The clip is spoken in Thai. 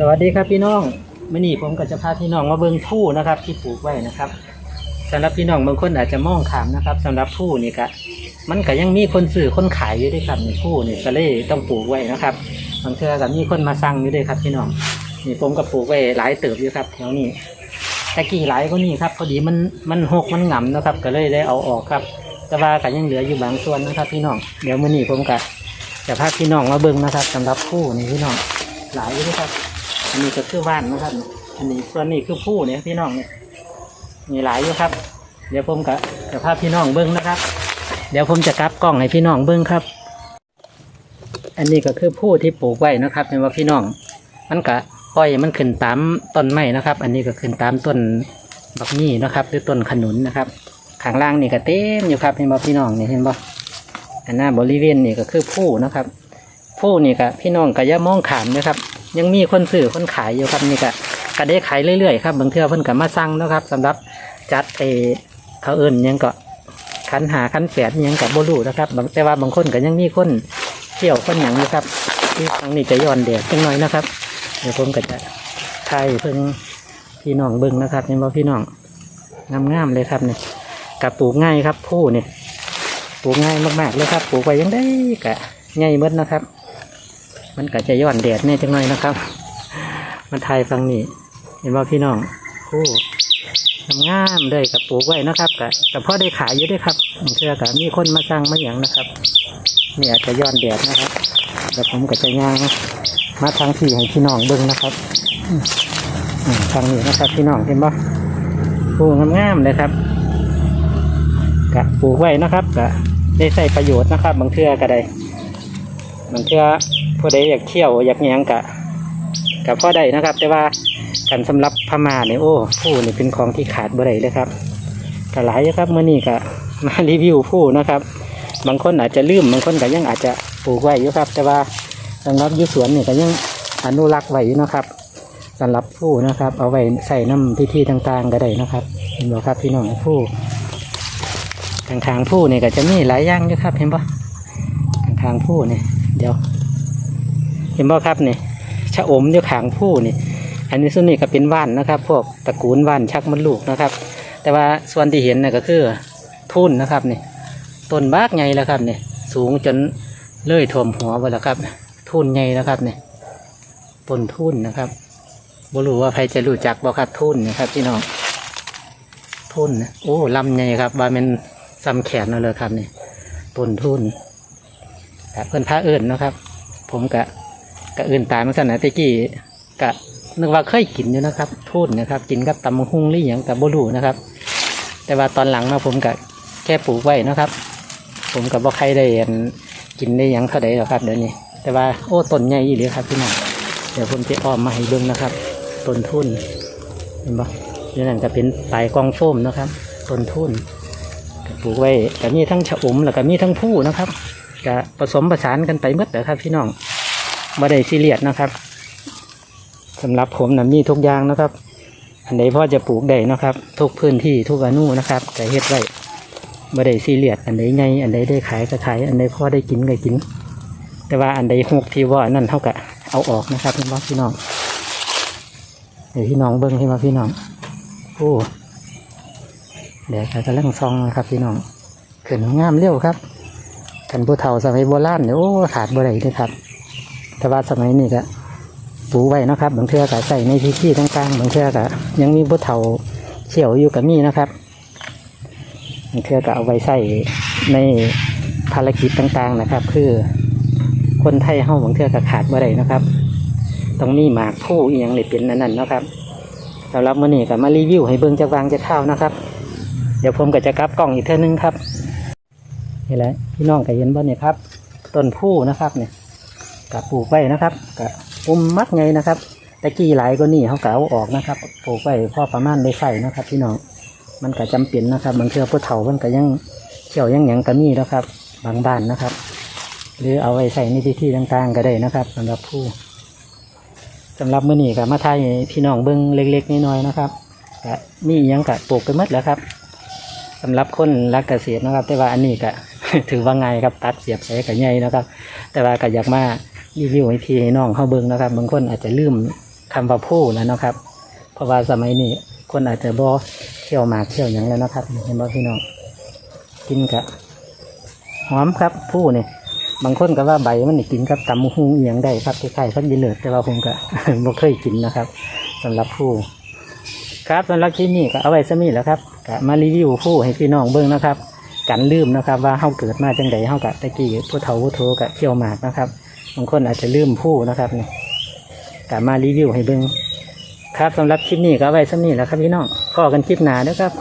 สวัสดีครับพี่น้องมื่อนี้ผมก็จะพาพี่น้องมาเบิ่งผู้นะครับ ที่ปลูกไว้นะครับสำหรับพี่น้องบางคนอาจจะมองขามนะครับสำหรับผู้นี่ก็มันก็ยังมีคนซื้อคนขายอยู่ด้วยครับในผู้นี่ก็เลยต้องปลูกไว้นะครับบางเทื่อก็มีคนมาสั่งอยู่ด้วยครับ พี่น้องนี่ผมก็ปลูกไว้หลายเติบอยู่ครับแถวนี้ต่กี่หลายก็นี่ครับพอดีมันมันหกมันหง่ำนะครับ ก็เลยได้เอาออกครับ แต่ว่าก็ยังเหลืออยู่บางส่วนนะครับ พี่น้องเดี๋ยวมื่อนี้ผมก็จะพาพี่น้องมาเบิ่งนะครับสำหรับผู้นี่พี่น้องหลายอยู่ด้วยครับ อันนี้ก็คือว่านนะครับ อันนี้ส่วนนี้คือผู้เนี่ยพี่น้องเนี่ยมีหลายอยู่ครับ เดี๋ยวผมกับจะพาพี่น้องเบิ้งนะครับ เดี๋ยวผมจะกลับกล้องให้พี่น้องเบิ้งครับ อันนี้ก็คือผู้ที่ปลูกไว้นะครับเป็นว่าพี่น้อง มันก็ปล่อยมันขึ้นตามต้นไม้นะครับ อันนี้ก็ขึ้นตามต้นบักมี่นะครับ หรือต้นขนุนนะครับข้างล่างนี่ก็เต็มอยู่ครับเห็นบ่พี่น้องนี่เห็นบ่อันหน้าบริเวณนี่ก็คือผู้นะครับ ผู้นี่ก็พี่น้องก็ย่ามองขามนะครับ ยังมีคนซื้อคนขายอยู่ครับนี่ก็ก็ได้ขายเรื่อยๆครับบางเทื่อเพิ่นก็มาสั่งนะครับสำหรับจัดเอเขาเอิ้นหยังก็คันหาคันแฝดยังกับโบลูนะครับแต่ว่าบางคนก็ยังมีคนเที่ยวคนหยังอยู่ครับที่ครั้งนี้จะย้อนแดดจังหน่อยนะครับ เดี๋ยวผมก็จะถ่ายเพิ่งพี่น้องเบิ่งนะครับเห็นบ่พี่น้องงามๆเลยครับเนี่ยกับปลูกง่ายครับผู้เนี่ยปลูกง่ายมากๆเลยครับ ปลูกไว้ยังได้กะง่ายเบิดนะครับ มันก็จะย้อนแดดแน่จังหน่อยนะครับ มันไทยฟังนี่เห็นว่าพี่น้องโอ้งามเลยกับปลูกไว้นะครับกับกับพ่อได้ขายอยู่ด้วยครับบางเชื่อกับมีคนมาสั่งมาอย่างนะครับเนี่อาจะย้อนแดดนะครับแต่ผมก็จะย่างมาทางที่ให้พี่น้องเบิ้งนะครับอืมอืมทางนี้นะครับพี่น้องเห็นปะปลูกงามๆเลยครับกะปลูกไว้นะครับกะได้ใส่ประโยชน์นะครับ บางเทื่อก็ได้ มันเพื่อผู้ใดอยากเที่ยวอยากหยังกะกับพ่อใดนะครับ แต่ว่าการสำหรับพม่าเนี่ยโอ้ผู้นี่เป็นของที่ขาดบ่ได้เลยครับก็หลายครับเมื่อนี้ก็มารีวิวผู้นะครับ บางคนอาจจะลืมบางคนก็ยังอาจจะปลูกไว้อยู่ครับ แต่ว่าสำหรับยุสวนนี่ก็ยังอนุรักษ์ไว้นะครับสำหรับผู้นะครับ เอาไว้ใส่น้ำพิธีต่างๆก็ได้นะครับเห็นบ่ครับพี่น้องผู้ทางทางผู้นี่ก็จะมีหลายอย่างอยู่ครับเห็นปะทางทางผู้เนี่ย เดี๋ยว เห็นบ่ครับนี่ชะอมอยู่ขางผู้นี่ อันนี้ส่วนนี้ก็เป็นว่านนะครับ พวกตระกูลว่านชักมดลูกนะครับ แต่ว่าส่วนที่เห็นน่ะก็คือทุ่นนะครับนี่ต้นบากใหญ่แล้วครับนี่สูงจนเลื่อยท่วมหัวไปแล้วครับทุ่นใหญ่นะครับนี่ต้นทุ่นนะครับบ่รู้ว่าใครจะรู้จักบ่ครับทุ่นนะครับพี่น้องทุ่นนะโอ้ลำใหญ่ครับว่ามันซ้ำแขนเอาเลยครับนี่ต้นทุ่น เพื่อนพระเอิญนะครับ ผมกะกะเอิญตายมาสนะตะกี้กะนึกว่าเคยกินอยู่นะครับทูนนะครับ กินกับตำหุ่งหรือหยังกับโบลูนะครับ แต่ว่าตอนหลังมาผมกะแค่ปลูกไว้นะครับ ผมกับบ่ใครได้อันกินได้ยังเท่าใดหรอกครับเดี๋ยวนี้ แต่ว่าโอ้ต้นใหญ่อีหลีครับพี่น้องเดี๋ยวผมจะอ้อมมาให้เบิ่งนะครับต้นทุ่นเห็นบ่นี่นั่นก็เป็นปลายกองโฟมนะครับต้นทุ่นปลูกไว้ก็มีทั้งชะอมแล้วก็มีทั้งผู้นะครับ ก็ผสมผสานกันไปหมดเลยครับ พี่น้องบ่ได้ซีเรียสนะครับสำหรับผมนะมีทุกอย่างนะครับ อันใดพ่อจะปลูกได้นะครับ ทุกพื้นที่ทุกอนุนะครับแต่เฮ็ดไว้บ่ได้ซีเรียสอันใดไงอันใดได้ขายก็ขายอันใดพ่อได้กินก็กิน แต่ว่าอันใดหกที่ว่านั่นเท่ากับเอาออกนะครับพี่น้องพี่น้องเดี๋ยวพี่น้องเบิ้งให้มาพี่น้องโอ้เดี๋ยวกำลังซองนะครับพี่น้องขึ้นงามเร็วครับันผู้เฒ่าสมัยโบราณเนี่ยโอ้ขาดบ่ได้เลยครับ แต่ว่าสมัยนี้ก็ปูไว้นะครับบางเทื่อก็ใส่ในพิธีต่างๆบางเทื่อก็ยังมีผู้เฒ่าเชี่ยวอยู่กับมีนะครับบางเทื่อก็เอาไว้ใส่ในภารกิจต่างๆนะครับ คือคนไทยเฮาบางเทื่อก็ขาดบ่ได้นะครับต้องมีหมากผู้อีหยังเลยเป็นอันนั้นนะครับสำหรับมื้อนี้ก็มารีวิวให้เบิ่งจะวางจะเข้านะครับ เดี๋ยวผมก็จะกลับกล้องอีกเท่านึงครับ นี่แหละพี่น้องก็เห็นบ่เนี่ยครับต้นผู้นะครับเนี่ยกับปลูกไว้นะครับกับอุ้มมัดไงนะครับตะกี้หลายก็นี่เขาก็เอาออกนะครับปลูกไว้พอประมาณได้ใส่นะครับ พี่น้องมันก็จำเป็นนะครับบางเทื่อผู้เฒ่ามันก็ยังเขี่ยวยังหยังก็มีนะครับ บางบ้านนะครับ หรือเอาไว้ใส่ในที่ที่ต่างๆก็ได้นะครับสำหรับผู้สำหรับมื้อนี้ก็มาไทยพี่น้องเบิ้งเล็กๆน้อยๆนะครับมียังก็ปลูกไปหมดแล้วครับสำหรับคนรักเกษตรนะครับ แต่ว่าอันนี้ก็ ถือว่าไงครับตัดเสียบใส่กับใหญ่นะครับ แต่ว่าก็อยากมารีวิวให้พี่ให้น้องเขาเบิ่งนะครับบางคนอาจจะลืมคำว่าผู้แล้วนะครับ เพราะว่าสมัยนี้คนอาจจะบ่เที่ยวหมากเที่ยวหยังแล้วนะครับเห็นบ่พี่น้องกินกะหอมครับผู้นี่บางคนก็ว่าใบมันกินกับตำหุงเอียงได้ครับคล้ายๆพักยีเหลือแต่ว่าผมก็บ่เคยกินนะครับสำหรับผู้ ครับสำหรับที่นี่ก็เอาไว้สมีแหล้วครับก็มารีวิวผู้ให้พี่น้องเบิ่งนะครับ กันลืมนะครับ ว่าเฮาเกิดมาจังไดเฮากะตะกี้ผู้เฒ่าผู้โทกะเที่ยวหมากนะครับบางคนอาจจะลืมผู้นะครับนี่ก็มารีวิวให้เบิ่งครับสำหรับคลิปนี้ก็ไว้สมีแหล้วครับพี่น้องพอกันคลิปหน้าเด้อครับ